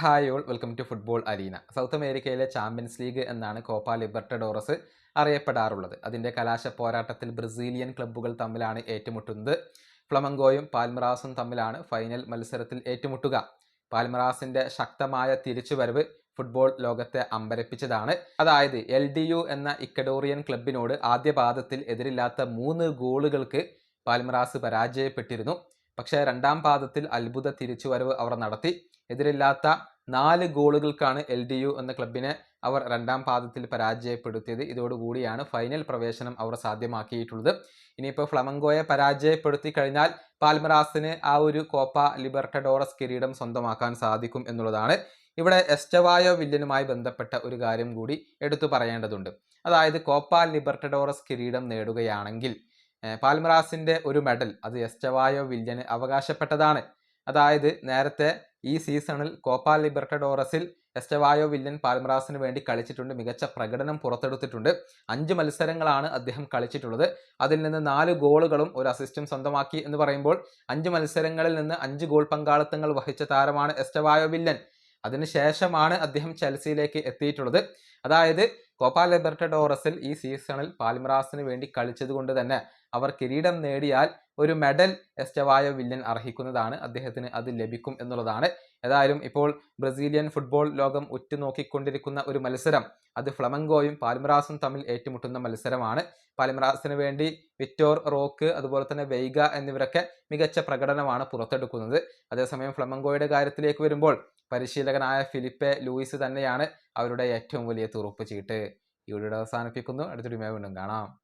Hi all welcome to football arena. South America champions league എന്നാണ് Copa Libertadores അറിയപ്പെടാറുള്ളത്. അതിന്റെ കലാശ പോരാട്ടത്തിൽ ബ്രസീലിയൻ ക്ലബ്ബുകൾ തമ്മിലാണ് ഏറ്റുമുട്ടുന്നത്. ഫ്ലമങ്കോയും പാൽമറാസും തമ്മിലാണ് ഫൈനൽ മത്സരത്തിൽ ഏറ്റുമുട്ടുക. പാൽമറാസിന്റെ ശക്തമായ തിരിച്ചുവരവ് ഫുട്ബോൾ ലോകത്തെ അമ്പരപ്പിച്ചതാണ്. അതായത് എൽ ഡി യു എന്ന ഇക്കഡോറിയൻ ക്ലബിനോട് ആദ്യ പാദത്തിൽ എതിരില്ലാത്ത മൂന്ന് ഗോളുകൾക്ക് പാൽമറാസ് പരാജയപ്പെട്ടിരുന്നു. പക്ഷേ രണ്ടാം പാദത്തിൽ അത്ഭുത തിരിച്ചുവരവ് അവർ നടത്തി. എതിരില്ലാത്ത നാല് ഗോളുകൾക്കാണ് എൽ ഡി യു എന്ന ക്ലബിനെ അവർ രണ്ടാം പാദത്തിൽ പരാജയപ്പെടുത്തിയത്. ഇതോടുകൂടിയാണ് ഫൈനൽ പ്രവേശനം അവർ സാധ്യമാക്കിയിട്ടുള്ളത്. ഇനിയിപ്പോൾ ഫ്ലമങ്കോയെ പരാജയപ്പെടുത്തി കഴിഞ്ഞാൽ പാൽമറാസിന് ആ ഒരു കോപ്പ ലിബർട്ടഡോറസ് കിരീടം സ്വന്തമാക്കാൻ സാധിക്കും എന്നുള്ളതാണ്. ഇവിടെ എസ്റ്റവായോ വില്യനുമായി ബന്ധപ്പെട്ട ഒരു കാര്യം കൂടി എടുത്തു പറയേണ്ടതുണ്ട്. അതായത് കോപ്പ ലിബർട്ടഡോറസ് കിരീടം നേടുകയാണെങ്കിൽ പാൽമറാസിന്റെ ഒരു മെഡൽ. അത് എസ്റ്റവായോ വില്യന് അവകാശപ്പെട്ടതാണ്. അതായത് നേരത്തെ ഈ സീസണിൽ കോപ്പ ലിബർട്ടഡോറസിൽ എസ്റ്റവായോ വില്യൻ പാൽമറാസിന് വേണ്ടി കളിച്ചിട്ടുണ്ട്. മികച്ച പ്രകടനം പുറത്തെടുത്തിട്ടുണ്ട്. അഞ്ച് മത്സരങ്ങളാണ് അദ്ദേഹം കളിച്ചിട്ടുള്ളത്. അതിൽ നിന്ന് നാല് ഗോളുകളും ഒരു അസിസ്റ്റും സ്വന്തമാക്കി എന്ന് പറയുമ്പോൾ അഞ്ച് മത്സരങ്ങളിൽ നിന്ന് അഞ്ച് ഗോൾ പങ്കാളിത്തങ്ങൾ വഹിച്ച താരമാണ് എസ്റ്റവായോ വില്യൻ. അതിനുശേഷമാണ് അദ്ദേഹം ചെൽസിയിലേക്ക് എത്തിയിട്ടുള്ളത്. അതായത് കോപ്പ ലിബർട്ടഡോറസിൽ ഈ സീസണിൽ പാൽമറാസിന് വേണ്ടി കളിച്ചത് കൊണ്ട് തന്നെ അവർ കിരീടം നേടിയാൽ ഒരു മെഡൽ എസ്റ്റവായ വില്യൻ അർഹിക്കുന്നതാണ്. അദ്ദേഹത്തിന് അത് ലഭിക്കും എന്നുള്ളതാണ്. ഏതായാലും ഇപ്പോൾ ബ്രസീലിയൻ ഫുട്ബോൾ ലോകം ഉറ്റുനോക്കിക്കൊണ്ടിരിക്കുന്ന ഒരു മത്സരം അത് ഫ്ലമങ്കോയും പാൽമറാസും തമ്മിൽ ഏറ്റുമുട്ടുന്ന മത്സരമാണ്. പാൽമറാസിന് വേണ്ടി വിറ്റോർ റോക്ക് അതുപോലെ തന്നെ വെയ്ഗ എന്നിവരൊക്കെ മികച്ച പ്രകടനമാണ് പുറത്തെടുക്കുന്നത്. അതേസമയം ഫ്ലമങ്കോയുടെ കാര്യത്തിലേക്ക് വരുമ്പോൾ പരിശീലകനായ ഫിലിപ്പെ ലൂയിസ് തന്നെയാണ് അവരുടെ ഏറ്റവും വലിയ തുറുപ്പ് ചീട്ട്. ഈ വീഡിയോ അവസാനിപ്പിക്കുന്നു. അടുത്തൊരു വീണ്ടും കാണാം.